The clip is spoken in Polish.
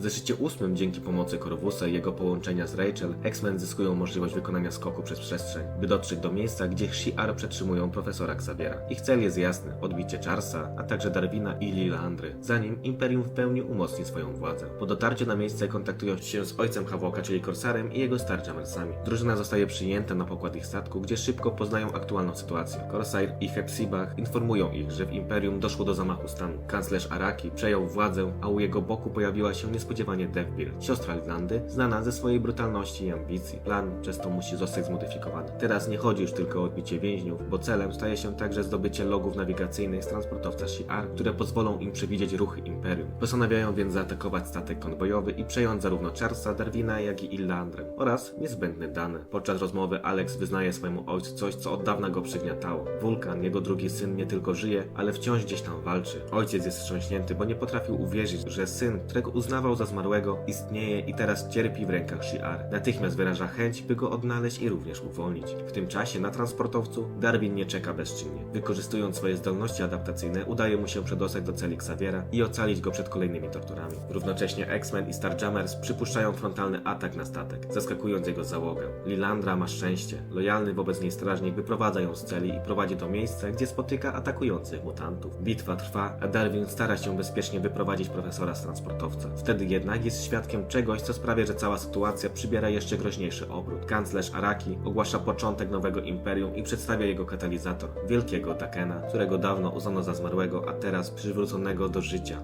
W zeszycie ósmym dzięki pomocy Corvusa i jego połączenia z Rachel, X-Men zyskują możliwość wykonania skoku przez przestrzeń, by dotrzeć do miejsca, gdzie Shi'ar przetrzymują profesora Xaviera. Ich cel jest jasny, odbicie Charlesa, a także Darwina i Lilandry, zanim Imperium w pełni umocni swoją władzę. Po dotarciu na miejsce kontaktują się z ojcem Havoka, czyli Corsarem i jego Starjamersami. Drużyna zostaje przyjęta na pokład ich statku, gdzie szybko poznają aktualną sytuację. Corsair i Hepzibah informują ich, że w Imperium doszło do zamachu stanu. Kanclerz Araki przejął władzę, a u jego boku pojawiła się niespodziewanie Devil, siostra Lilandy, znana ze swojej brutalności i ambicji. Plan przez to musi zostać zmodyfikowany. Teraz nie chodzi już tylko o odbicie więźniów, bo celem staje się także zdobycie logów nawigacyjnych z transportowca Shi'ar, które pozwolą im przewidzieć ruchy Imperium. Postanawiają więc zaatakować statek konwojowy i przejąć zarówno Charlesa, Darwina, jak i Illandrę oraz niezbędne dane. Podczas rozmowy Alex wyznaje swojemu ojcu coś, co od dawna go przygniatało. Wulkan, jego drugi syn, nie tylko żyje, ale wciąż gdzieś tam walczy. Ojciec jest wstrząśnięty, bo nie potrafił uwierzyć, że syn, którego uznawał za zmarłego, istnieje i teraz cierpi w rękach Shi'ar. Natychmiast wyraża chęć, by go odnaleźć i również uwolnić. W tym czasie na transportowcu Darwin nie czeka bezczynnie. Wykorzystując swoje zdolności adaptacyjne, udaje mu się przedostać do celi Xaviera i ocalić go przed kolejnymi torturami. Równocześnie X-Men i Starjammers przypuszczają frontalny atak na statek, zaskakując jego załogę. Lilandra ma szczęście. Lojalny wobec niej strażnik wyprowadza ją z celi i prowadzi do miejsca, gdzie spotyka atakujących mutantów. Bitwa trwa, a Darwin stara się bezpiecznie wyprowadzić profesora z transportowca. Wtedy jednak jest świadkiem czegoś, co sprawia, że cała sytuacja przybiera jeszcze groźniejszy obrót. Kanclerz Araki ogłasza początek nowego imperium i przedstawia jego katalizator, wielkiego Takena, którego dawno uznano za zmarłego, a teraz przywróconego do życia.